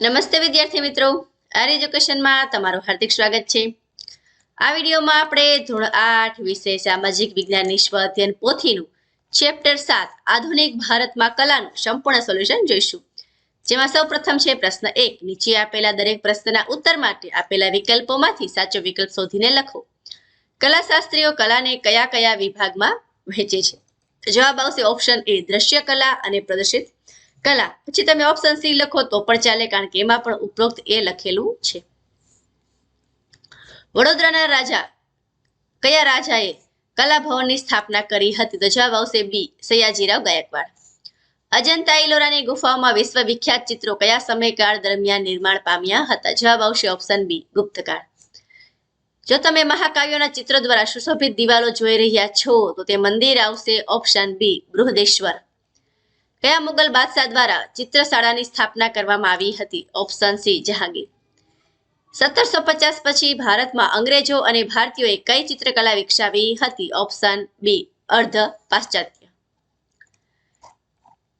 નમસ્તે વિદ્યાર્થી મિત્રો. આર એજ્યુકેશનમાં તમારું હાર્દિક સ્વાગત છે. આ વિડીયોમાં આપણે ધોરણ આઠ વિષય સામાજિક વિજ્ઞાન નિષ્પ અધ્યયન પોથીનું ચેપ્ટર સાત આધુનિક ભારતમાં કલાનું સંપૂર્ણ સોલ્યુશન જોઈશું. જેમાં સૌ પ્રથમ છે પ્રશ્ન એક. નીચે આપેલા દરેક પ્રશ્નના ઉત્તર માટે આપેલા વિકલ્પોમાંથી સાચો વિકલ્પ શોધીને લખો. કલાશાસ્ત્રીઓ કલાને કયા કયા વિભાગમાં વહેંચે છે? જવાબ આવશે ઓપ્શન એ દ્રશ્ય કલા અને પ્રદર્શિત કલા. પછી તમે ઓપ્શન સી લખો તો પણ ચાલે, કારણ કે એમાં પણ ઉપરોક્ત એ લખેલું છે. વડોદરાના રાજા. કયા રાજાએ કલા ભવનની સ્થાપના કરી હતી? તો જવાબ આવશે બી સયાજીરાવ ગાયકવાડ. અજંતા ઇલોરાની ગુફાઓમાં વિશ્વ વિખ્યાત ચિત્રો કયા સમયકાળ દરમિયાન નિર્માણ પામ્યા હતા? જવાબ આવશે ઓપ્શન બી ગુપ્તકાળ. જો તમે મહાકાવ્યોના ચિત્રો દ્વારા સુશોભિત દિવાલો જોઈ રહ્યા છો, તો તે મંદિર આવશે ઓપ્શન બી બૃહદેશ્વર. કયા મુગલ બાદશાહ દ્વારા ચિત્રશાળાની સ્થાપના કરવામાં આવી હતી, ઓપ્શન સી, જહાંગીર. સત્તરસો પચાસ પછી ભારતમાં અંગ્રેજો અને ભારતીયોએ કઈ ચિત્રકલા વિકસાવી હતી? ઓપ્શન બી, અર્ધ પાશ્ચાત્ય.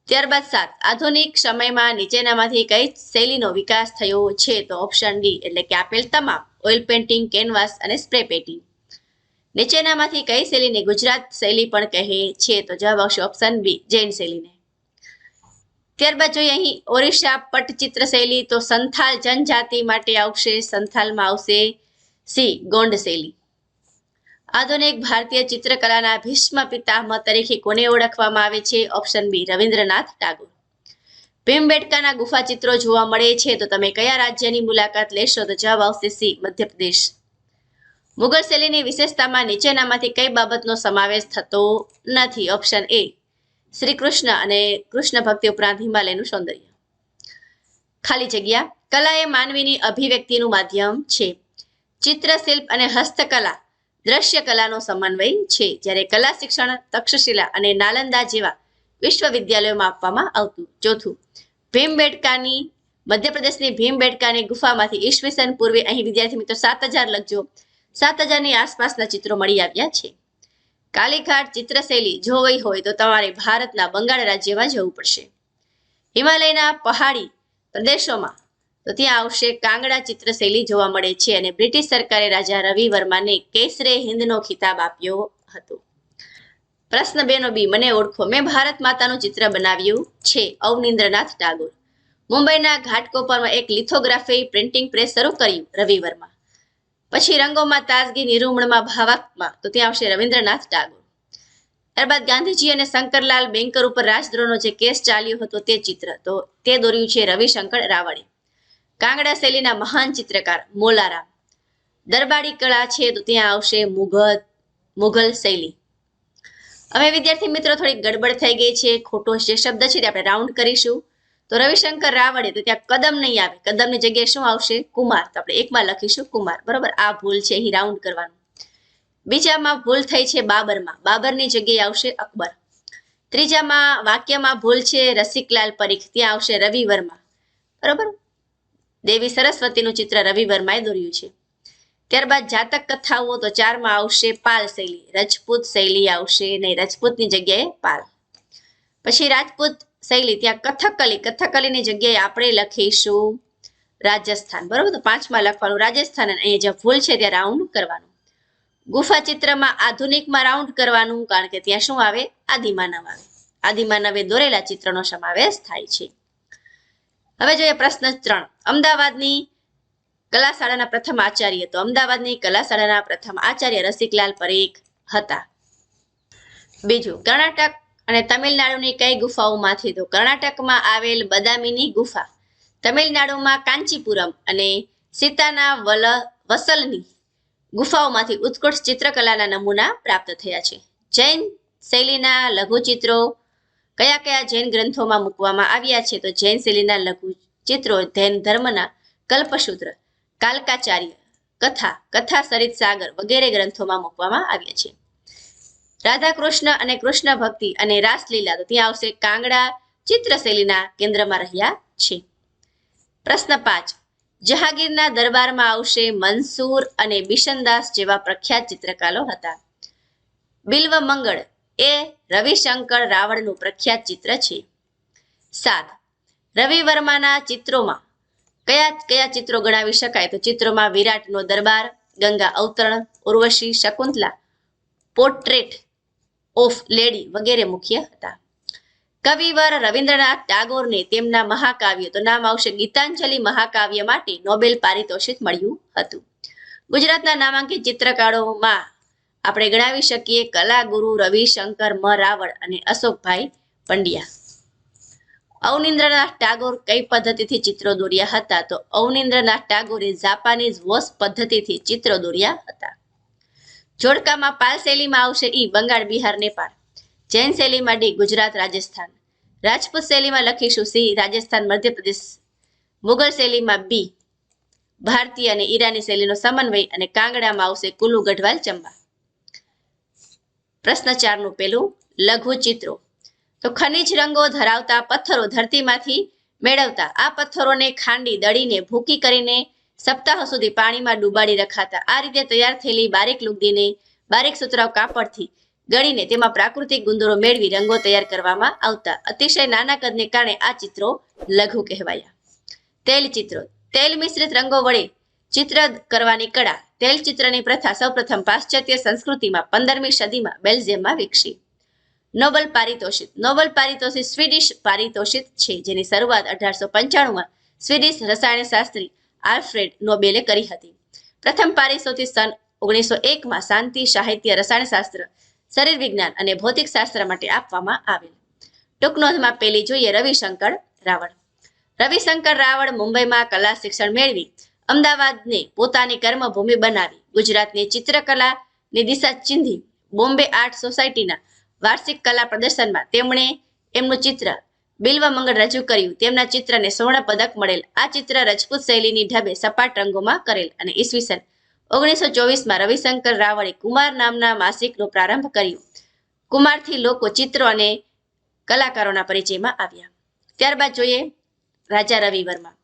ત્યારબાદ સાત, આધુનિક સમયમાં નીચેનામાંથી કઈ શૈલીનો વિકાસ થયો છે? તો ઓપ્શન ડી, એટલે કે આપેલ તમામ ઓઇલ પેઇન્ટિંગ, કેનવાસ અને સ્પ્રે પેઇન્ટિંગ. નીચેનામાંથી કઈ શૈલીને ગુજરાત શૈલી પણ કહે છે? તો જવાબ આવશે ઓપ્શન બી, જૈન શૈલીને. ત્યારબાદ જોઈએ અહીં ઓરિસ્સા પટચિત્ર શૈલી, તો સંથાલ જનજાતિ માટે આવશે, સંથાલમાં આવશે સી, ગોંડ શૈલી. આધુનિક ભારતીય ચિત્રકલાના ભીષ્મ પિતામહ તરીકે કોને ઓળખવામાં આવે છે? Option B Rabindranath Tagore. ભીમબેટકાના ગુફા ચિત્રો જોવા મળે છે, તો તમે કયા રાજ્યની મુલાકાત લેશો? તો જવાબ આવશે સી, મધ્યપ્રદેશ. મુગલ શૈલીની વિશેષતામાં નીચેનામાંથી કઈ બાબતનો સમાવેશ થતો નથી? ઓપ્શન એ શ્રી કૃષ્ણ અને કૃષ્ણ ભક્તિ ઉપરાંત હિમાલયનું સૌંદર્ય. ખાલી જગ્યા, કલા એ માનવીની અભિવ્યક્તિનું માધ્યમ છે. ચિત્રશિલ્પ અને હસ્તકલા દ્રશ્ય કલાનો સમન્વય છે. જ્યારે કલા શિક્ષણ, તક્ષશિલા અને નાલંદા જેવા વિશ્વવિદ્યાલયોમાં આપવામાં આવતું. ચોથું ભીમબેડકાની મધ્યપ્રદેશની ભીમબેડકાની ગુફામાંથી ઈસવીસન પૂર્વે અહીં વિદ્યાર્થી મિત્રો સાત હજાર લખજો. સાત હજારની આસપાસના ચિત્રો મળી આવ્યા છે. કાલીઘાટ ચિત્રશૈલી જોવી હોય તો તમારે ભારતના બંગાળ રાજ્યમાં જવું પડશે. હિમાલયના પહાડી પ્રદેશોમાં તો ત્યાં આવશે કાંગડા ચિત્રશૈલી જોવા મળે છે અને બ્રિટિશ સરકારે રાજા રવિ વર્માને કેસરે હિન્દનો ખિતાબ આપ્યો હતો. પ્રશ્ન બેનો બી, મને ઓળખો. મેં ભારત માતાનું ચિત્ર બનાવ્યું છે, અવનિન્દ્રનાથ ટાગોર. મુંબઈના ઘાટકોપરમાં એક લિથોગ્રાફી પ્રિન્ટિંગ પ્રેસ શરૂ કર્યું રવિ વર્મા. પછી રંગોમાં તાજગી નિરૂમણમાં ભાવાત્મા. તો ત્યાં આવશે રવિન્દ્રનાથ ટાગોર. ત્યારબાદ ગાંધીજી અને શંકરલાલ બેંકર ઉપર રાજદ્રોહનો જે કેસ ચાલ્યો હતો તે ચિત્ર. તો તે દોર્યું છે રવિશંકર રાવળે. કાંગડા શૈલીના મહાન ચિત્રકાર મોલારામ. દરબારી કળા છે તો ત્યાં આવશે મુઘલ મુઘલ શૈલી. હવે વિદ્યાર્થી મિત્રો થોડી ગડબડ થઈ ગઈ છે. ખોટો જે શબ્દ છે તે આપણે રાઉન્ડ કરીશું. તો રવિશંકર રાવળે તો ત્યાં કદમ નહીં આવે. કદમની જગ્યાએ શું આવશે? કુમાર. તો આપણે એકમાં લખીશું કુમાર. બરોબર? આ ભૂલ છે અહીં રાઉન્ડ કરવાનું. બીજામાં ભૂલ થઈ છે બાબરમાં. બાબરની જગ્યાએ આવશે અકબર. ત્રીજામાં વાક્યમાં ભૂલ છે રસિકલાલ પરીખ. ત્યાં આવશે રવિ વર્મા બરોબર? દેવી સરસ્વતીનું ચિત્ર રવિ વર્માએ દોર્યું છે. ત્યારબાદ જાતક કથાઓ તો ચારમાં આવશે પાલ શૈલી. રજપૂત શૈલી આવશે નહીં રજપૂતની જગ્યાએ પાલ. પછી રાજપૂત શૈલી ત્યાં કથકલી, કથકલીની જગ્યાએ આપણે લખીશું રાજસ્થાન. બરોબર? તો પાંચમાં લખવાનું, રાજસ્થાન અને અહીંયા જ્યાં ભૂલ છે ત્યાં રાઉન્ડ કરવાનું. ગુફા ચિત્રમાં આધુનિકમાં રાઉન્ડ કરવાનું, કારણ કે ત્યાં શું આવે? આદિમાનવ આવે. આદિમાનવે દોરેલા ચિત્રનો સમાવેશ થાય છે. હવે જોઈએ પ્રશ્ન ત્રણ. અમદાવાદની કલા શાળાના પ્રથમ આચાર્ય તો અમદાવાદની કલાશાળાના પ્રથમ આચાર્ય રસિકલાલ પરેખ હતા. બીજું, કર્ણાટક અને તમિલનાડુની કઈ ગુફાઓમાંથી તો કર્ણાટકમાં આવેલ બદામીની ગુફા, તમિલનાડુમાં કાંચીપુરમ અને સીતાના વલ, વસલની ગુફાઓમાંથી ઉત્કૃષ્ટ ચિત્રકલાના નમૂના પ્રાપ્ત થયા છે. જૈન શૈલીના લઘુચિત્રો કયા કયા જૈન ગ્રંથોમાં મૂકવામાં આવ્યા છે તો જૈન શૈલીના લઘુ ચિત્રો જૈન ધર્મના કલ્પસૂત્ર, કાલકાચાર્ય, કથા કથા સરિત સાગર વગેરે ગ્રંથોમાં મૂકવામાં આવ્યા છે. રાધા કૃષ્ણ અને કૃષ્ણ ભક્તિ અને રાસલીલા તો ત્યાં આવશે કાંગડા ચિત્રશૈલીના કેન્દ્રમાં રહ્યા છે. પ્રશ્ન પાંચ. જહાંગીરના દરબારમાં આવશે મનસૂર અને બિશનદાસ જેવા પ્રખ્યાત ચિત્રકારો હતા. બિલ્વ મંગળ એ રવિશંકર રાવળનું પ્રખ્યાત ચિત્ર છે. સાત. રવિ વર્માના ચિત્રોમાં કયા કયા ચિત્રો ગણાવી શકાય? તો ચિત્રોમાં વિરાટનો દરબાર, Ganga Avataran, Urvashi Shakuntala portrait of lady વગેરે મુખ્ય હતા. કવિવર રવિન્દ્રનાથ ટાગોરને તેમના મહાકાવ્ય, તો નામ આવશે ગીતાંજલિ મહાકાવ્ય માટે નોબેલ પારિતોષિક મળ્યું હતું. ગુજરાતના નામાંકિત ચિત્રકારોમાં આપણે ગણાવી શકીએ કલાગુરુ રવિશંકર મ રાવળ અને અશોકભાઈ પંડ્યા. અવનિન્દ્રનાથ ટાગોર કઈ પદ્ધતિથી ચિત્રો દોર્યા હતા? તો અવનિન્દ્રનાથ ટાગોરે જાપાનીઝ વોશ પદ્ધતિથી ચિત્રો દોર્યા હતા. જોડકામાં પાલ શૈલીમાં આવશે ઈ બંગાળ, બિહાર, નેપાળ. જૈન શૈલીમાં ડી ગુજરાત, રાજસ્થાન. રાજપૂત શૈલીમાં લખીશું સી, રાજસ્થાન, મધ્યપ્રદેશ. મુગલ શૈલીમાં બી. ભારતીય અને ઈરાની શૈલીનો સમન્વય અને કાંગડામાં આવશે કુલુ ગઢવાલ, ચંબા. પ્રશ્ન ચારનું પેલું, લઘુ ચિત્રો. તો ખનિજ રંગો ધરાવતા પથ્થરો ધરતીમાંથી મેળવતા. આ પથ્થરોને ખાંડી દળીને ભૂકી કરીને સપ્તાહો સુધી પાણીમાં ડૂબાડી રખાતા આ રીતે તૈયાર થયેલી બારીક લુગદીને બારીક સુતરાવ કાપડથી ગળીને તેમાં પ્રાકૃતિક ગુંદરો મેળવી રંગો તૈયાર કરવામાં આવતા. અતિશય નાના કદને કારણે આ ચિત્રો લઘુ કહેવાયા. તેલ ચિત્રો. તેલ મિશ્રિત રંગો વડે ચિત્ર કરવાની કળા. તેલ ચિત્રની પ્રથા સૌપ્રથમ પાશ્ચાત્ય સંસ્કૃતિમાં પંદરમી સદીમાં બેલ્જિયમમાં વિકસી. નોબલ પારિતોષિત નોબલ પારિતોષિત સ્વીડિશ પારિતોષિત છે, જેની શરૂઆત અઢારસો પંચાણુંમાં સ્વીડિશ રસાયણશાસ્ત્રી આલ્ફ્રેડ નોબેલે કરી હતી. પ્રથમ પારિતોષિક સન ઓગણીસો એકમાં શાંતિ, સાહિત્ય, રસાયણશાસ્ત્ર શરીર વિજ્ઞાન અને ભૌતિક શાસ્ત્ર માટે આપવામાં આવેલ. ટૂંક નોંધમાં પેલી જોઈએ રવિશંકર રાવળ. રવિશંકર રાવળ મુંબઈમાં કલા શિક્ષણ મેળવી, અમદાવાદને પોતાની કર્મભૂમિ બનાવી, ગુજરાતની ચિત્રકલાની દિશા ચિંધી, બોમ્બે આર્ટ સોસાયટીના વાર્ષિક કલા પ્રદર્શનમાં તેમણે એમનું ચિત્ર બિલ્વમંગળ રજૂ કર્યું. તેમના ચિત્રને સુવર્ણ પદક મળેલ. આ ચિત્ર રજપૂત શૈલીની ઢબે સપાટ રંગોમાં કરેલ અને ઈસવીસન ઓગણીસો ચોવીસમાં રવિશંકર રાવળે કુમાર નામના માસિકનો પ્રારંભ કર્યો. કુમારથી લોકો ચિત્રો અને કલાકારોના પરિચયમાં આવ્યા. ત્યારબાદ જોઈએ રાજા રવિ વર્મા.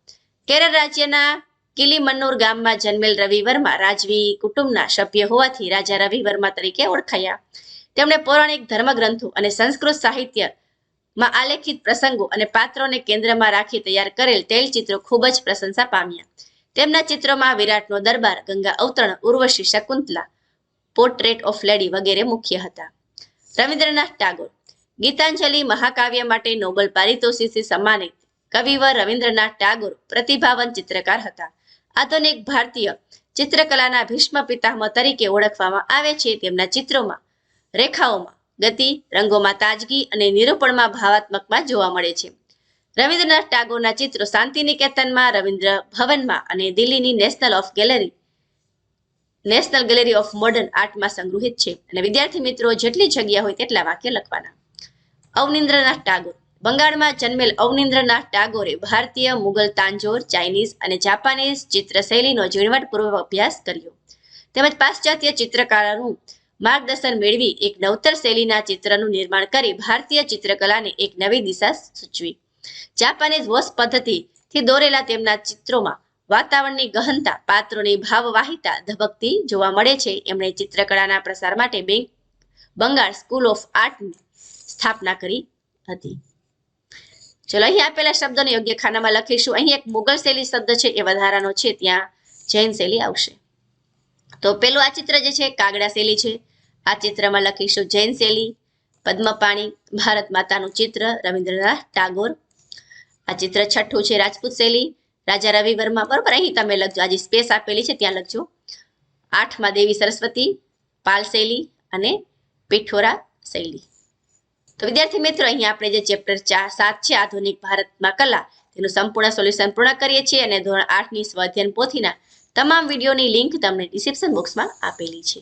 કેરળ રાજ્યના કિલીમન્નુર ગામમાં જન્મેલ રવિ વર્મા રાજવી કુટુંબના સભ્ય હોવાથી રાજા રવિ વર્મા તરીકે ઓળખાયા. તેમણે પૌરાણિક ધર્મગ્રંથો અને સંસ્કૃત સાહિત્યમાં આલેખિત પ્રસંગો અને પાત્રોને કેન્દ્રમાં રાખી તૈયાર કરેલ તૈલચિત્રો ખૂબ જ પ્રશંસા પામ્યા. તેમના ચિત્રોમાં વિરાટનો દરબાર, Ganga Avataran, Urvashi Shakuntala portrait of lady વગેરે મુખ્ય હતા. રવિન્દ્રનાથ ટાગોર, ગીતાંજલિ મહાકાવ્ય માટે નોબલ પારિતોષિકથી સન્માનિત કવિવર રવિન્દ્રનાથ ટાગોર પ્રતિભાવન ચિત્રકાર હતા. આધુનિક ભારતીય ચિત્રકલાના ભીષ્મ પિતામહ તરીકે ઓળખવામાં આવે છે તેમના ચિત્રોમાં, રેખાઓમાં ગતિ, રંગોમાં તાજગી અને નિરૂપણમાં ભાવાત્મકમાં જોવા મળે છે. રવિન્દ્રનાથ ટાગોરના ચિત્રો શાંતિનિકેતનમાં, રવિન્દ્ર ભવનમાં અને દિલ્હીની national of gallery, national gallery of modern આર્ટમાં સંગ્રહિત છે. અને વિદ્યાર્થી મિત્રો, જેટલી જગ્યા હોય તેટલા વાક્ય લખવાના. અવનિન્દ્રનાથ ટાગોર. બંગાળમાં જન્મેલ અવનિન્દ્રનાથ ટાગોરે ભારતીય મુગલ તાંજોર, ચાઇનીઝ અને જાપાનીઝ ચિત્રશૈલીનો ઝીણવટપૂર્વક અભ્યાસ કર્યો. તેમજ પાશ્ચાત્ય ચિત્રકારોનું માર્ગદર્શન મેળવી એક નવતર શૈલીના ચિત્રનું નિર્માણ કરી ભારતીય ચિત્રકલાને એક નવી દિશા સૂચવી. જાપાનીઝ વોશ પદ્ધતિથી દોરેલા તેમના ચિત્રોમાં વાતાવરણની ગહનતા, પાત્રોની ભાવવાહિતા ધબકતી જોવા મળે છે. એમણે ચિત્રકળાના પ્રસાર માટે બેંક બંગાળ સ્કૂલ ઓફ આર્ટની સ્થાપના કરી હતી. ચલો અહીં આપેલા શબ્દોને યોગ્ય ખાનામાં લખીશું. અહીં એક મુગલ શૈલી શબ્દ છે, એ વધારાનો છે. ત્યાં જૈન શૈલી આવશે. તો પેલું આ ચિત્ર જે છે, કાગડા શૈલી છે. આ ચિત્રમાં લખીશું જૈન શૈલી પદ્મપાણી ભારત માતાનું ચિત્ર, રવિન્દ્રનાથ ટાગોર. આ ચિત્ર છઠ્ઠું છે રાજપૂત શૈલી, રાજા રવિ વર્મા બરોબર, અહીં તમે લખજો. આજે સ્પેસ આપેલી છે, ત્યાં લખજો. આઠમાં દેવી સરસ્વતી, પાલ શૈલી અને પિઠોરા શૈલી. તો વિદ્યાર્થી મિત્રો, અહીં આપણે જે ચેપ્ટર ચાર, સાત છે, આધુનિક ભારતમાં કલા, તેનું સંપૂર્ણ સોલ્યુશન પૂર્ણ કરીએ છીએ અને ધોરણ આઠની સ્વાધ્યાયન પોથીના તમામ વિડીયોની લિંક તમને ડિસ્ક્રિપ્શન બોક્સમાં આપેલી છે.